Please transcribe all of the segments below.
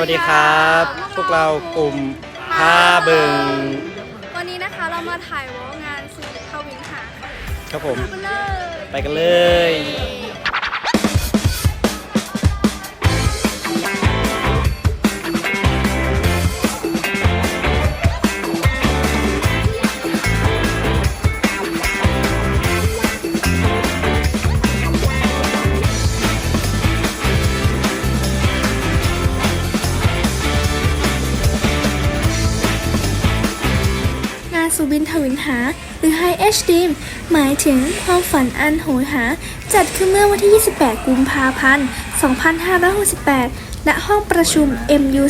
วัสดีครับ พวกเรากลุ่มพาเบิงวันนี้นะคะเรามาถ่ายวอลงานสุดทวินหาค่ะครับผม ไปเลย ไปกันเลย สุบินทวินหา หรือ High H Dream หมายถึงความฝันอันโหยหา จัดขึ้นเมื่อวันที่ 28 กุมภาพันธ์ 2568 ณ ห้องประชุม MU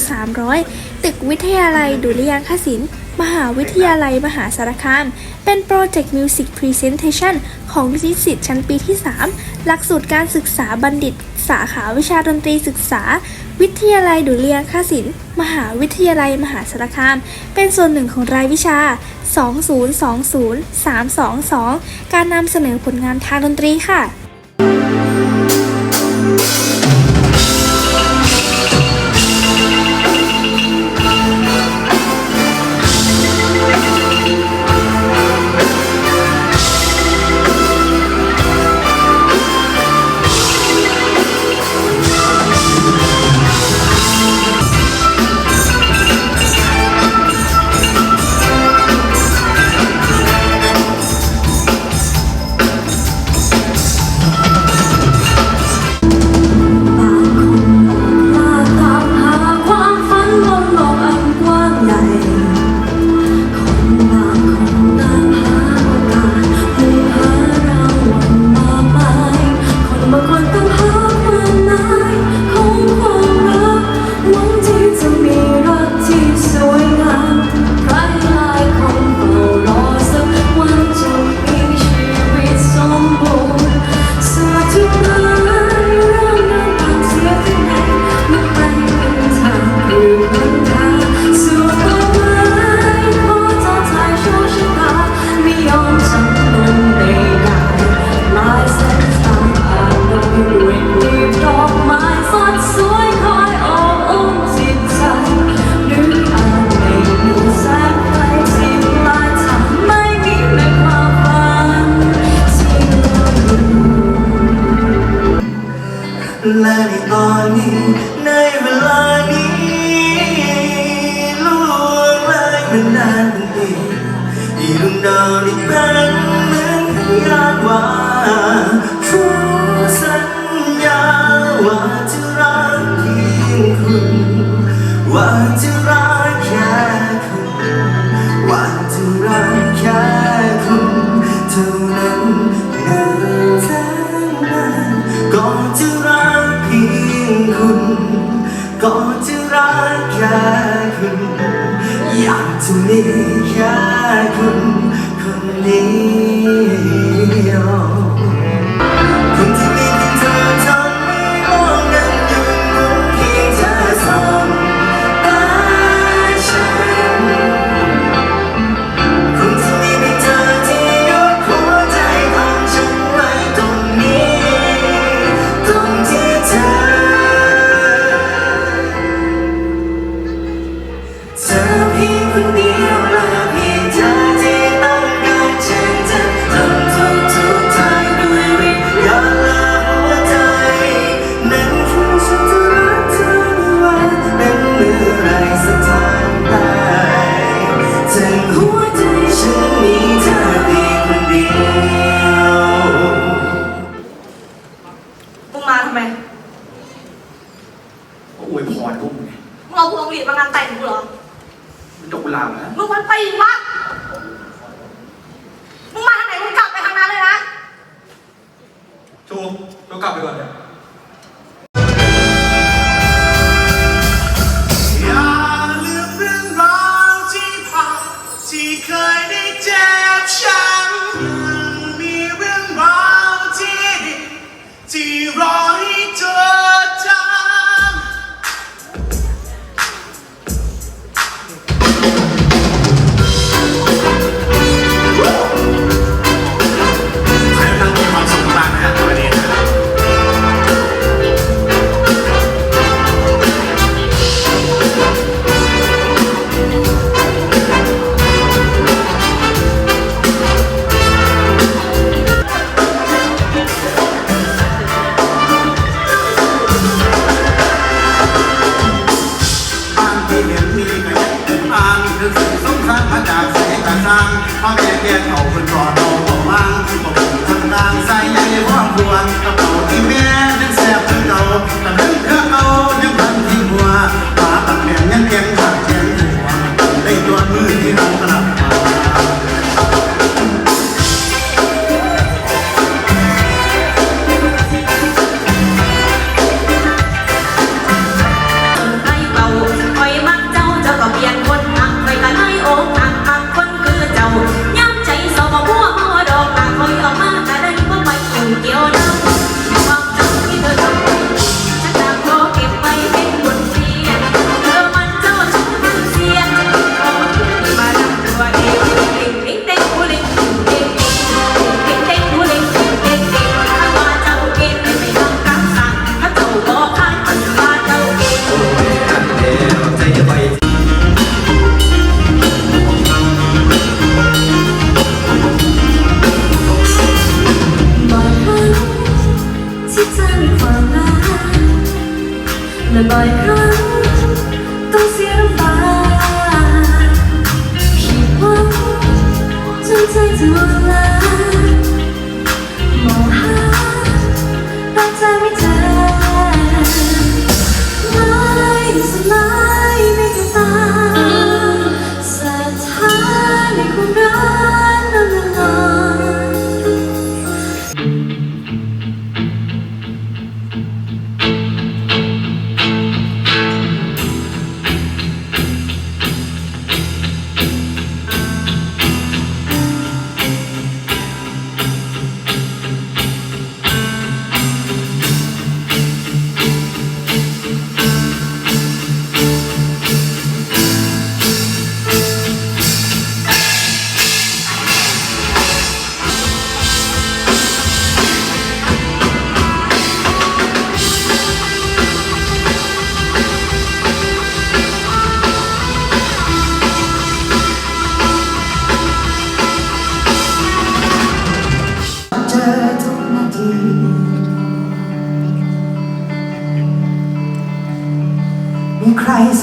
300 ตึกวิทยาลัยดุริยางคศิลป์มหาวิทยาลัยมหาสารคาม เป็นโปรเจกต์มิวสิกพรีเซนเทชันของนิสิตชั้นปีที่ 3 หลักสูตรการศึกษาบัณฑิต สาขาวิชาดนตรีศึกษา วิทยาลัยดุริยางคศิลป์มหาวิทยาลัยมหาสารคาม เป็นส่วนหนึ่งของรายวิชา 2020-322 การนำเสนอผลงานทางดนตรีค่ะ และในตอนนี้ในเวลานี้ล่วงเลยมานานเป็นปีที่ดวงดาวนี้เป็นเหมือนพยานว่าชูสัญญาว่าจะรักเพียงคุณว่าจะรัก แค่คุณ อยากจะมีแค่คุณคนนี้ จูเรากลับไปก่อนเนี่ย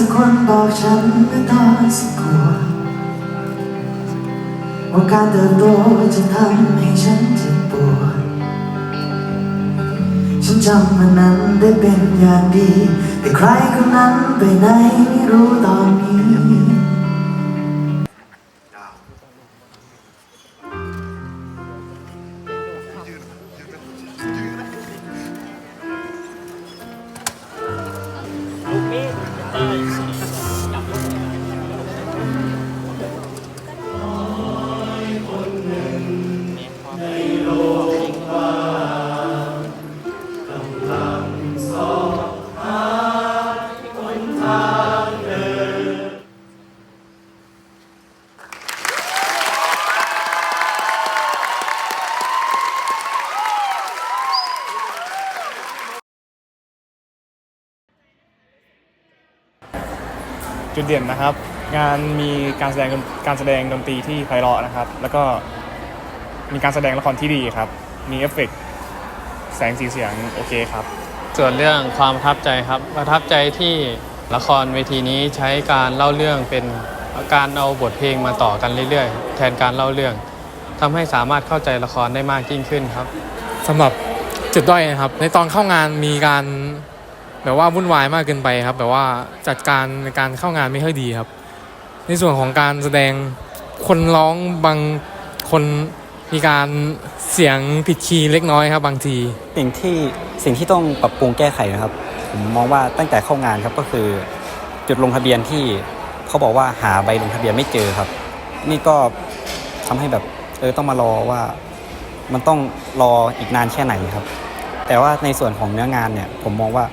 สักคนบอกฉันเมื่อตอนสักขวบว่าการเติบโตจะทำให้ฉันเจ็บปวดฉันจำมันนั้นได้เป็นอย่างดี แต่ใครคนนั้นไปไหนไม่รู้ตอนนี้ morning. จุดเด่นนะครับ งานมีการแสดงการแสดงดนตรีที่ไพเราะนะครับ แล้วก็มีการแสดงละครที่ดีครับ มีเอฟเฟกต์แสงสีเสียงโอเคครับ ส่วนเรื่องความประทับใจครับ ประทับใจที่ละครเวทีนี้ใช้การเล่าเรื่องเป็นการเอาบทเพลงมาต่อกันเรื่อยๆ แทนการเล่าเรื่องทำให้สามารถเข้าใจละครได้มากยิ่งขึ้นครับสำหรับจุดด้อยนะครับ ในตอนเข้างานมีการ แบบว่าวุ่นวายมากเกินไปครับ แบบว่าจัดการการเข้างานไม่ค่อยดีครับ ในส่วนของการแสดงคนร้องบางคนมีการเสียงผิดคีย์เล็กน้อยครับ บางที สิ่งที่สิ่งที่ต้องปรับปรุงแก้ไขนะครับ ผมมองว่าตั้งแต่เข้างานครับก็คือ จุดลงทะเบียนที่เขาบอกว่าหาใบลงทะเบียนไม่เจอครับ นี่ก็ทำให้แบบเออต้องมารอว่า มันต้องรออีกนานแค่ไหนครับ แต่ว่าในส่วนของเนื้องานเนี่ย ผมมองว่า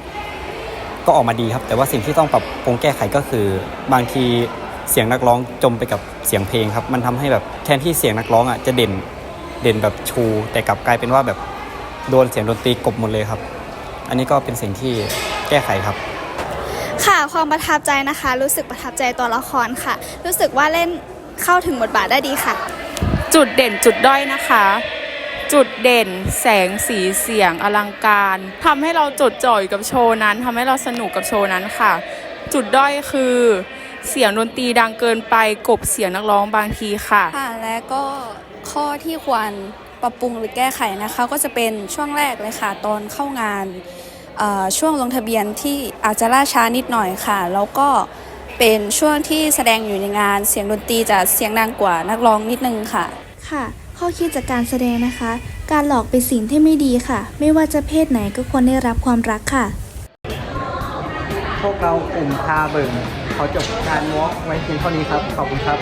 ก็ออกมาดีครับ แต่ว่าสิ่งที่ต้องปรับปรุงแก้ไขก็คือ บางทีเสียงนักร้องจมไปกับเสียงเพลงครับ มันทำให้แบบแทนที่เสียงนักร้องอะจะเด่นเด่นแบบชู แต่กลับกลายเป็นว่าแบบโดนเสียงดนตรีกลบหมดเลยครับ อันนี้ก็เป็นสิ่งที่แก้ไขครับ ค่ะความประทับใจนะคะ รู้สึกประทับใจตัวละครค่ะ รู้สึกว่าเล่นเข้าถึงบทบาทได้ดีค่ะ จุดเด่นจุดด้อยนะคะ จุดเด่น แสงสีเสียงอลังการทำให้เราจดจ่อยกับโชว์นั้นทำให้เราสนุกกับโชว์นั้นค่ะ จุดด้อยคือเสียงดนตรีดังเกินไปกบเสียงนักร้องบางทีค่ะ ค่ะ และก็ข้อที่ควรปรับปรุงหรือแก้ไขนะคะ ก็จะเป็นช่วงแรกเลยค่ะ ตอนเข้างานเอ่อช่วงลงทะเบียนที่อาจจะล่าช้านิดหน่อยค่ะ แล้วก็เป็นช่วงที่แสดงอยู่ในงานเสียงดนตรีจะเสียงดังกว่านักร้องนิดนึงค่ะ ค่ะ ข้อคิดจากการแสดงนะคะ การหลอกเป็นสิ่งที่ไม่ดีค่ะ ไม่ว่าจะเพศไหนก็ควรได้รับความรักค่ะ พวกเรากลุ่มพาเบิ่งขอจบการวอล์กไว้เพียงเท่านี้ครับ ขอบคุณครับ